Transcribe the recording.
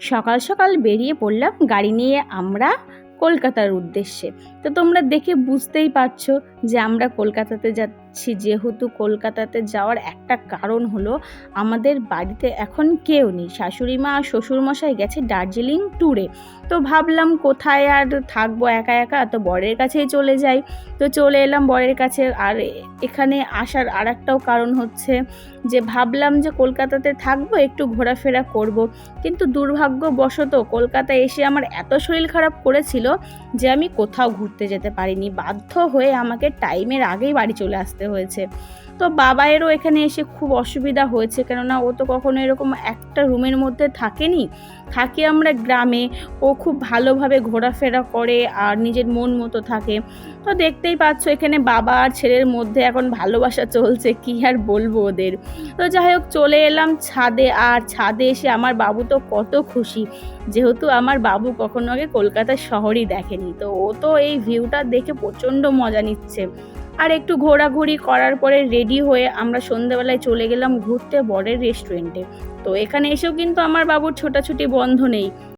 সকাল সকাল বেরিয়ে পড়লাম গাড়ি নিয়ে আমরা কলকাতার উদ্দেশ্যে। তো তোমরা দেখে বুঝতেই পারছ যে আমরা কলকাতাতে যাচ্ছি। যেহেতু কলকাতাতে যাওয়ার একটা কারণ হলো, আমাদের বাড়িতে এখন কেউ নেই। শাশুড়ি মা আর শ্বশুরমশাই গেছে দার্জিলিং ট্যুরে তো ভাবলাম কোথায় আর থাকব একা একা? তো বরের কাছেই চলে যাই। তো চলে এলাম বরের কাছে। আর এখানে আসার আর একটাও কারণ হচ্ছে যে, ভাবলাম যে কলকাতাতে থাকব, একটু ঘোরাফেরা করব। কিন্তু দুর্ভাগ্যবশত কলকাতায় এসে আমার এত শরীর খারাপ করেছিল যে, আমি কোথাও ঘুরতে যেতে পারিনি। বাধ্য হয়ে আমাকে টাইমের আগেই বাড়ি চলে আসতে হয়েছে। তো বাবায়েরও এখানে এসে খুব অসুবিধা হয়েছে, কেননা ও তো কখনো এরকম একটা রুমের মধ্যে থাকেনি। থাকি আমরা গ্রামে, ও খুব ভালোভাবে ঘোরাফেরা করে আর নিজের মন মতো থাকে। তো দেখতেই পাচ্ছ এখানে বাবা আর ছেলের মধ্যে এখন ভালোবাসা চলছে, কি আর বলব ওদের। তো যাই হোক, চলে এলাম ছাদে আর ছাদে এসে আমার বাবু তো কত খুশি। যেহেতু আমার বাবু কখনো আগে কলকাতা শহরই দেখেনি, তো ও তো এই ভিউটা দেখে প্রচণ্ড মজা নিচ্ছে। আর একটু ঘোরাঘুরি করার পরে রেডি হয়ে আমরা সন্ধ্যেবেলায় চলে গেলাম ঘুরতে বরের রেস্টুরেন্টে তো এখানে এসেও কিন্তু আমার বাবুর ছোটাছুটি বন্ধ নেই।